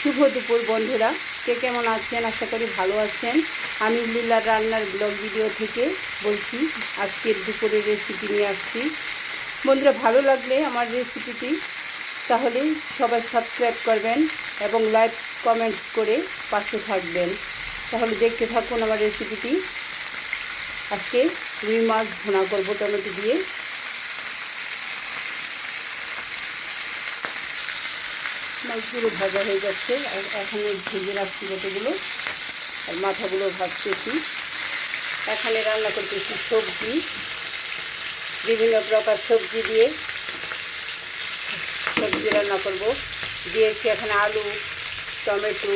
শুভ দুপুর, বন্ধুরা। কে কেমন আছেন? আশা করি ভালো আছেন। আমি লীলার রান্নার ব্লগ ভিডিও থেকে বলছি, আজকের দুপুরের রেসিপি নিয়ে আসছি। বন্ধুরা, ভালো লাগলে আমার রেসিপিটি তাহলে সবাই সাবস্ক্রাইব করবেন এবং লাইক কমেন্ট করে পাশে থাকবেন। তাহলে দেখতে থাকুন আমার রেসিপিটি আজকে রুই মাছ ভুনা করব টমেটো দিয়ে। মাছগুলো ভাজা হয়ে যাচ্ছে। আর এখানে ভেজে রাখছি কতগুলো। আর মাথাগুলো ভাজতেছি। এখানে রান্না করতেছি সবজি। বিভিন্ন প্রকার সবজি দিয়ে সবজি রান্না করব। দিয়েছি এখানে আলু, টমেটো,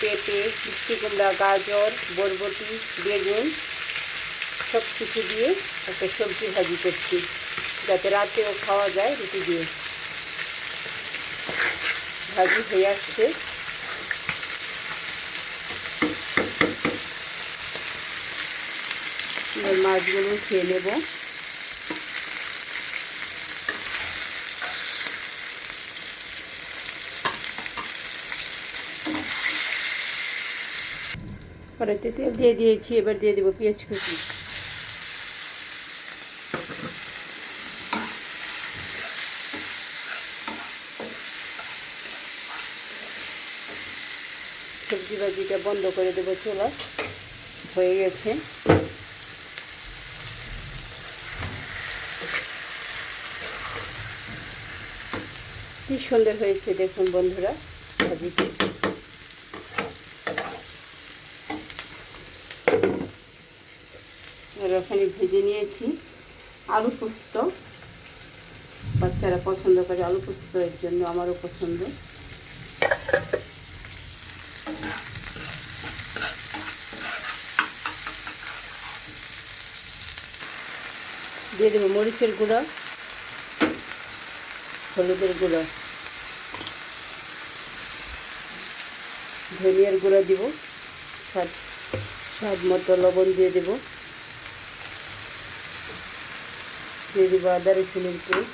পেঁপে, মিষ্টি কুমড়া, গাজর, বরবটি, বেগুন সব কিছু দিয়ে একটা সবজি ভাজি করছি। যাতে রাতেও খাওয়া যায় রুটি দিয়ে। ভাজি হয়ে আসছে। মাছগুলো খেয়ে নেব। কড়াইতে তেল দিয়ে দিয়েছি, এবার দিয়ে দেবো পেঁয়াজ কুচি। ভাজিটা বন্ধ করে দেবো, চুলা। হয়ে গেছে। কি সুন্দর হয়েছে দেখুন বন্ধুরা আর ওখানে ভেজে নিয়েছি। আলু পোস্ত। বাচ্চারা পছন্দ করে আলু পোস্ত এর জন্য, আমারও পছন্দ। দিয়ে দেবো মরিচের গুঁড়া, হলুদের গুঁড়া, ধনিয়ার গুঁড়া দিব, স্বাদ স্বাদ মতো লবণ দিয়ে দেব। দিয়ে দেবো আদা রসুনের পেস্ট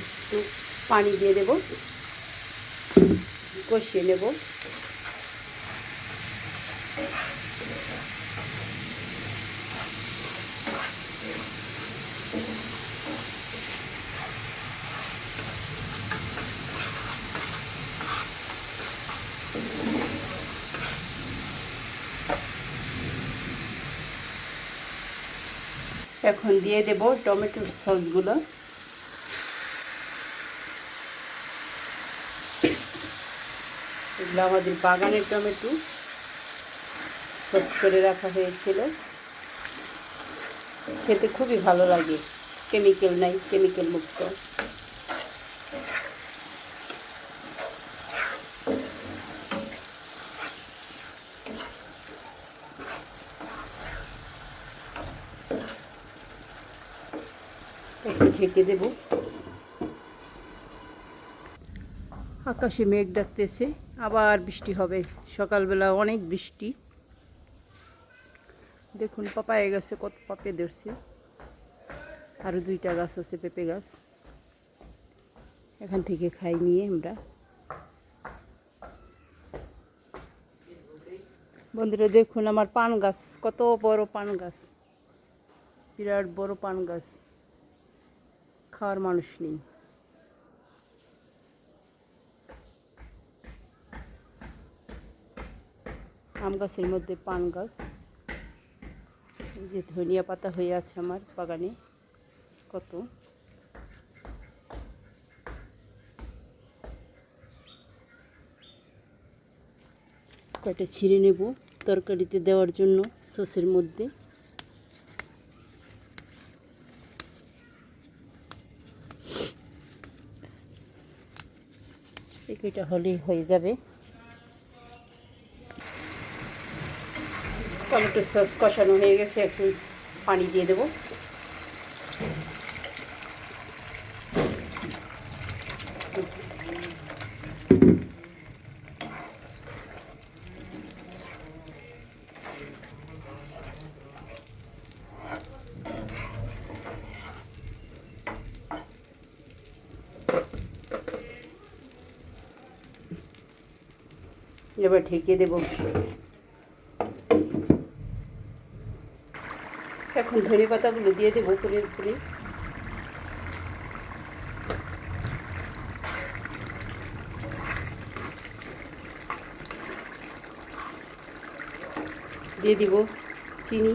একটু পানি দিয়ে দেবো। কষিয়ে নেব। এখন দিয়ে দেব টমেটোর সসগুলো। এগুলো আমাদের বাগানের টমেটো। সস করে রাখা হয়েছিল। খেতে খুবই ভালো লাগে। কেমিক্যাল নাই, কেমিক্যাল মুক্ত। একটু ঢেকে দেবো। আকাশে মেঘ ডাকতেছে। আবার বৃষ্টি হবে। সকালবেলা অনেক বৃষ্টি। দেখুন, পাপায়ে গাছে কত পাপে ধরছে। আরও দুইটা গাছ আছে, পেঁপে গাছ। এখান থেকে খাই নিয়ে আমরা। বন্ধুরা, দেখুন আমার পান গাছ, কত বড় পান গাছ। বিরাট বড় পান গাছ। খাওয়ার মানুষ নেই। আম গাছের মধ্যে পান গাছ। যে ধনিয়া পাতা হয়ে আছে আমার বাগানে। কত? কয়টা ছিঁড়ে নেব তরকারিতে দেওয়ার জন্য সসের মধ্যে। এটা হলেই হয়ে যাবে। টমেটোর সস কষানো হয়ে গেছে এখন পানি দিয়ে দেবো। এবার ঢেকে দেবো। এখন ধনে পাতাগুলো দিয়ে দেবো উপরে উপরে দিয়ে দিব চিনি।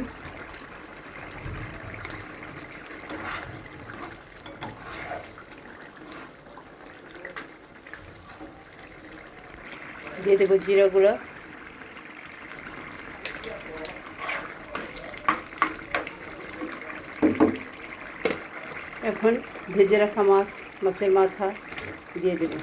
দিয়ে দেবো জিরা গুঁড়া। এখন ভেজে রাখা মাছ মাছের মাথা দিয়ে দেবো।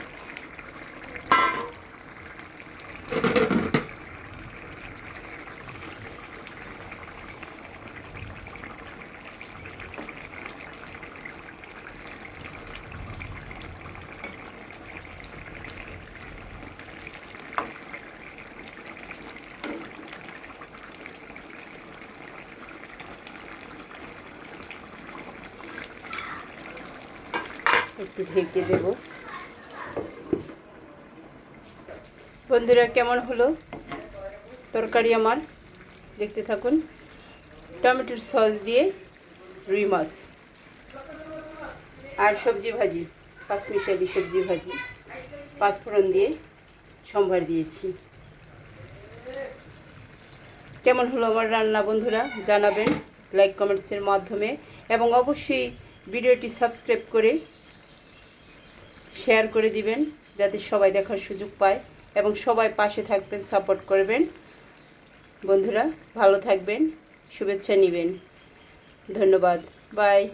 একটু ঢেকে দেব। বন্ধুরা, কেমন হলো? তরকারি আমার। দেখতে থাকুন। টমেটোর সস দিয়ে রুই মাছ। আর সবজি ভাজি পাঁচমিশালি সবজি ভাজি। পাঁচফোড়ন দিয়ে সম্ভার দিয়েছি। কেমন হলো আমার রান্না বন্ধুরা? জানাবেন। লাইক কমেন্টসের মাধ্যমে। এবং অবশ্যই ভিডিওটি সাবস্ক্রাইব করে শেয়ার করে দিবেন, যাতে সবাই দেখার সুযোগ পায় এবং সবাই পাশে থাকবেন, সাপোর্ট করবেন। বন্ধুরা, ভালো থাকবেন, শুভেচ্ছা নেবেন। ধন্যবাদ। বাই।